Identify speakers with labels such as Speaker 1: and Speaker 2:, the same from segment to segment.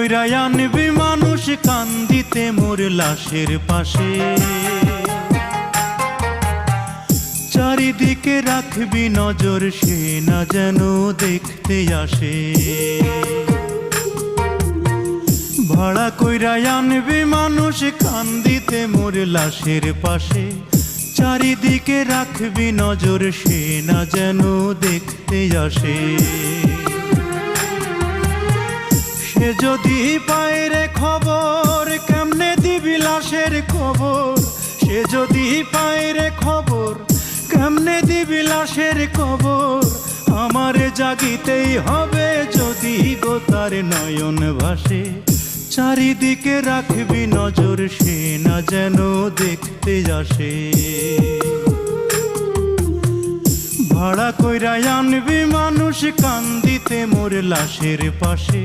Speaker 1: ভাড়া কইরা আনবি মানুষ কান্দিতে মোর লাশের পাশে। চারিদিকে রাখবি নজর, সে না যেন দেখতে আসে। ভাড়া কইরা আনবি মানুষ কান্দিতে মোর লাশের পাশে। চারিদিকে রাখবি নজর, সে না যেন দেখতে আসে। সে যদি পায় রে খবর, কেমনে দিবি লাশের খবর সে যদি পায় রে খবর, কেমনে দিবি লাশের খবর আমারে জাগিতেই হবে যদি গো তার নয়ন ভাসে। চারিদিকে রাখবি নজর, সে না যেন দেখতে আসে। ভাড়া কইরা আনবি মানুষ কান্দিতে মোর লাশের পাশে।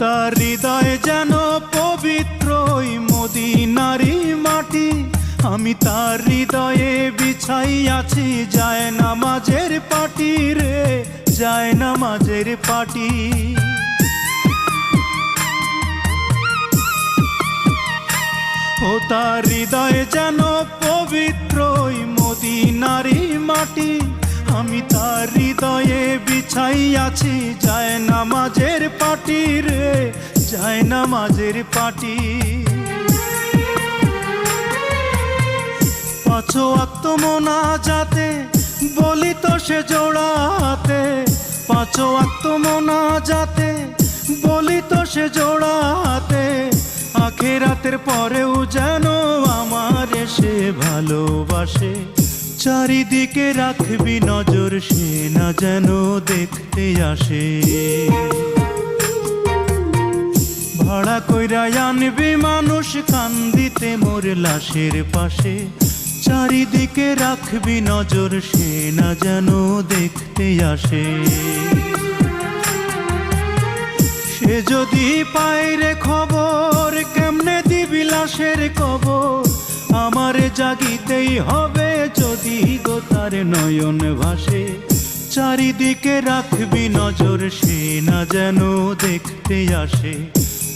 Speaker 1: তার হৃদয় যেন পবিত্র ওই মদিনারি মাটি। আমি তার হৃদয়ে বিছাই আছি যায় নামাজের পাটি রে, যায় নামাজের পাটি। ও তার হৃদয় যেন পবিত্র ওই মদিনারি মাটি। আমি তার হৃদয়ে বিছাই আছি যায় নামাজের পাটি রে, যায় নামাজের পাটি। পাঁচো আত্মমনা যাতে বলি তো সে জোড়াতে। পাঁচো আত্মমনা যাতে বলি তো সে জোড়াতে। আখেরাতের পরেও যেন আমার সে ভালোবাসে। চারিদিকে রাখবি নজর, সে না যেন দেখতে আসে। ভাড়া কইরা আনবি মানুষ কান্দিতে মোর লাশের পাশে। চারিদিকে রাখবি নজর, সে না যেন দেখতে আসে। সে যদি পায় রে খবর, কেমনে দিবি লাশের কবর? আমারে জাগিতেই হবে যদি গো তার নয়ন ভাসে, চারিদিকে রাখবি নজর, সে না যেন দেখতে আসে।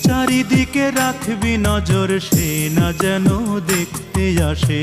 Speaker 1: চারিদিকে রাখবি নজর, সে না যেন দেখতে আসে।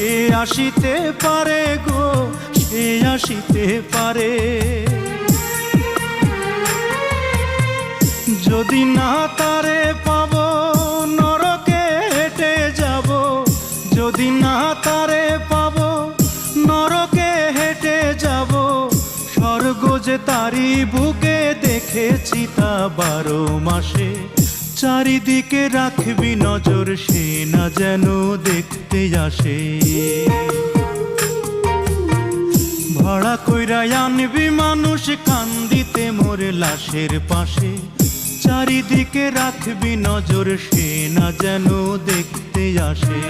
Speaker 1: সে আসিতে পারে গো? সে আসিতে পারে? যদি না তারে পাব, নরকে হেঁটে যাব। যদি না তারে পাব, নরকে হেঁটে যাব। স্বর্গ যে তারি বুকে দেখেছি তা বারো মাসে। চারিদিকে রাখবি নজর, সে না যেন দেখতে আসে। ভাড়া কইরা আনবি মানুষ কান্দিতে মোর লাশের পাশে। চারিদিকে রাখবি নজর, সে না যেন দেখতে আসে।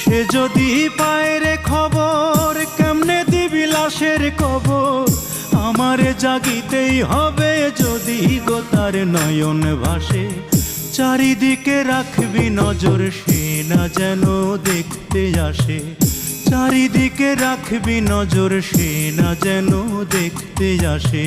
Speaker 1: সে যদি পায় রে খবর, কেমনে দিবি লাশের কবর? আমারে জাগিতেই হবে যদি গোতার নয়ন ভাসে। চারিদিকে রাখবি নজর, সে না যেন দেখতে আসে। চারিদিকে রাখবি নজর, সে না যেন দেখতে আসে।